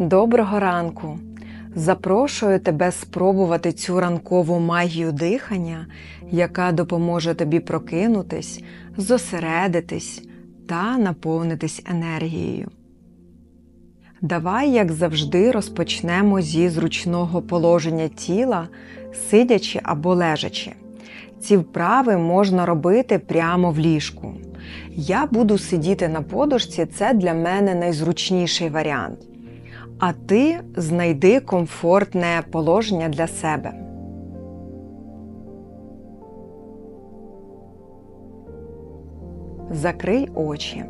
Доброго ранку! Запрошую тебе спробувати цю ранкову магію дихання, яка допоможе тобі прокинутись, зосередитись та наповнитись енергією. Давай, як завжди, розпочнемо зі зручного положення тіла, сидячи або лежачи. Ці вправи можна робити прямо в ліжку. Я буду сидіти на подушці, це для мене найзручніший варіант. А ти знайди комфортне положення для себе. Закрий очі.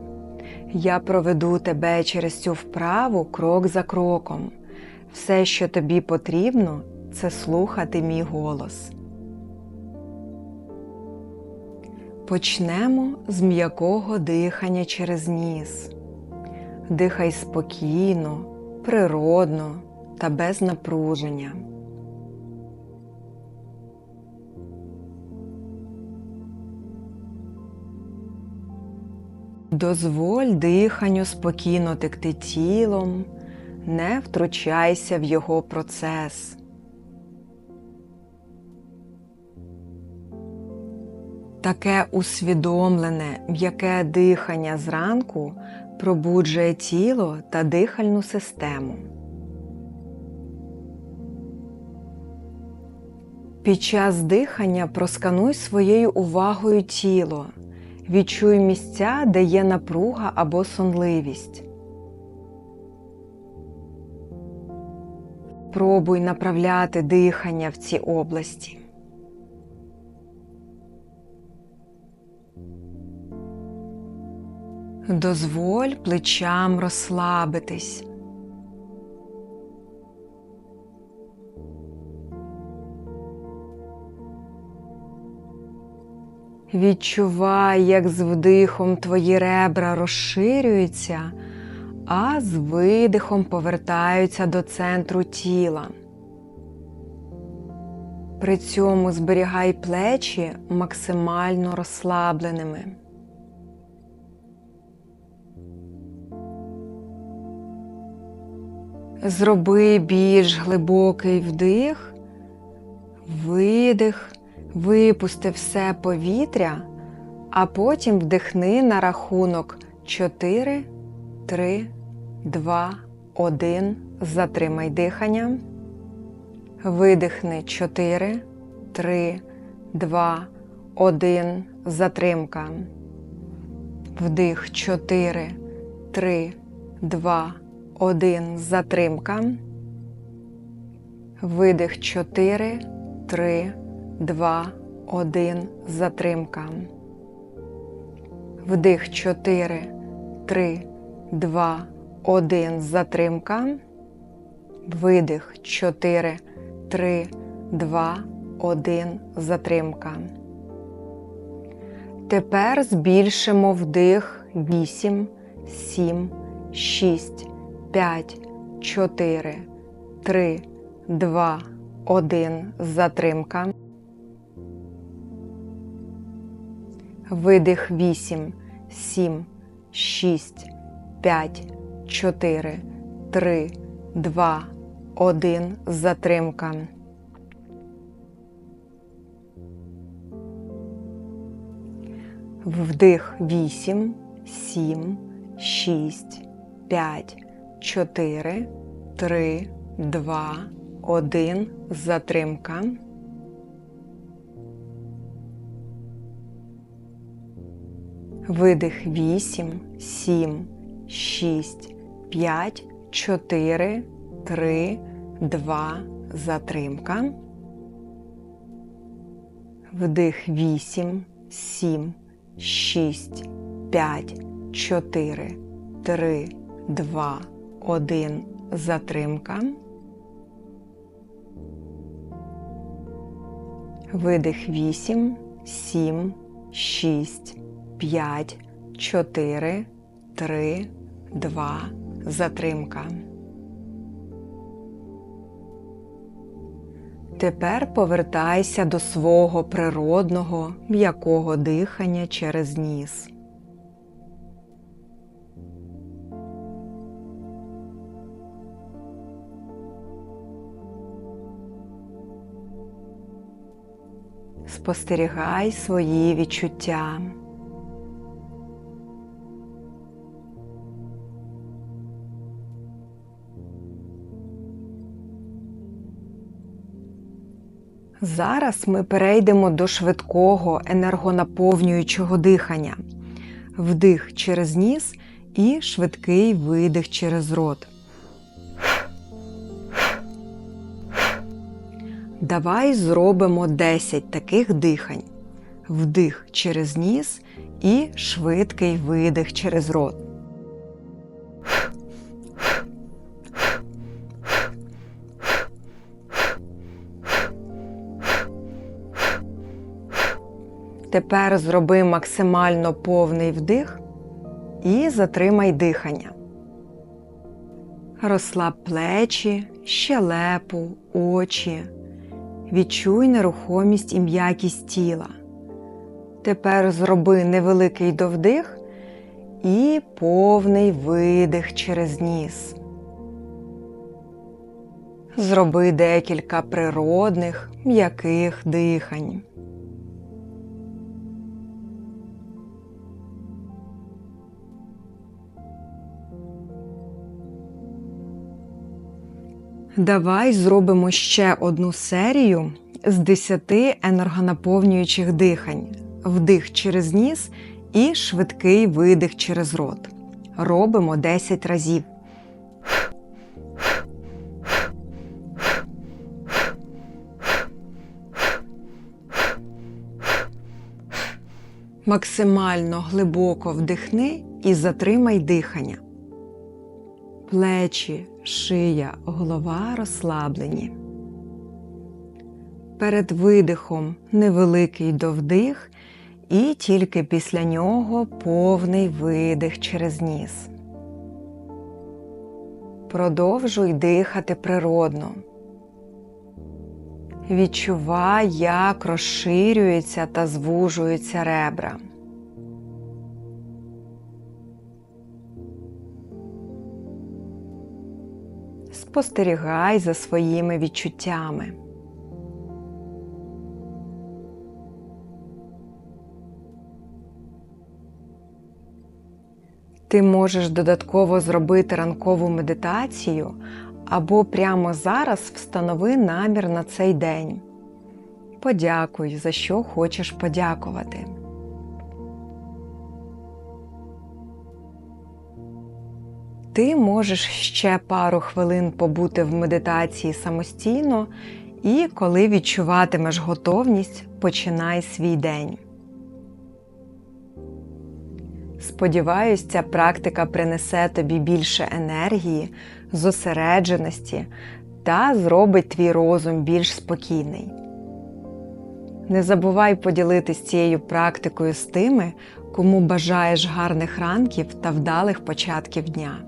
Я проведу тебе через цю вправу крок за кроком. Все, що тобі потрібно, це слухати мій голос. Почнемо з м'якого дихання через ніс. Дихай спокійно, природно та без напруження. Дозволь диханню спокійно текти тілом, не втручайся в його процес. Таке усвідомлене м'яке дихання зранку пробуджує тіло та дихальну систему. Під час дихання проскануй своєю увагою тіло, відчуй місця, де є напруга або сонливість. Пробуй направляти дихання в ці області. Дозволь плечам розслабитись. Відчувай, як з вдихом твої ребра розширюються, а з видихом повертаються до центру тіла. При цьому зберігай плечі максимально розслабленими. Зроби більш глибокий вдих, видих, випусти все повітря, а потім вдихни на рахунок 4, 3, 2, 1. Затримай дихання. Видихни 4, 3, 2, 1. Затримка. Вдих 4, 3, 2, 1. Затримка. Видих 4, 3, 2, 1. Затримка. Вдих 4, 3, 2, 1. Затримка. Видих 4, 3, 2, 1. Затримка. Тепер збільшимо вдих 8, 7, 6, 5, 4, 3, 2, 1. Затримка. Видих 8, 7, 6, 5, 4, 3, 2, 1. Затримка. Вдих 8, 7, 6, 5, 4, 3, 2, 1. Затримка. Видих 8, 7, 6, 5, 4, 3, 2. Затримка. Вдих 8, 7, 6, 5, 4, 3, 2, 1. Затримка. Видих 8, 7, 6, 5, 4, 3, 2. Затримка. Тепер повертайся до свого природного м'якого дихання через ніс. Спостерігай свої відчуття. Зараз ми перейдемо до швидкого енергонаповнюючого дихання. Вдих через ніс і швидкий видих через рот. Давай зробимо 10 таких дихань. Вдих через ніс і швидкий видих через рот. Тепер зроби максимально повний вдих і затримай дихання. Розслаб плечі, щелепу, очі. Відчуй нерухомість і м'якість тіла. Тепер зроби невеликий довдих і повний видих через ніс. Зроби декілька природних, м'яких дихань. Давай зробимо ще одну серію з 10 енергонаповнюючих дихань. Вдих через ніс і швидкий видих через рот. Робимо 10 разів. Максимально глибоко вдихни і затримай дихання. Плечі, шия, голова розслаблені. Перед видихом невеликий довдих, і тільки після нього повний видих через ніс. Продовжуй дихати природно. Відчувай, як розширюються та звужуються ребра. Спостерігай за своїми відчуттями. Ти можеш додатково зробити ранкову медитацію або прямо зараз встанови намір на цей день. Подякуй, за що хочеш подякувати. Ти можеш ще пару хвилин побути в медитації самостійно, і коли відчуватимеш готовність, починай свій день. Сподіваюсь, ця практика принесе тобі більше енергії, зосередженості та зробить твій розум більш спокійний. Не забувай поділитись цією практикою з тими, кому бажаєш гарних ранків та вдалих початків дня.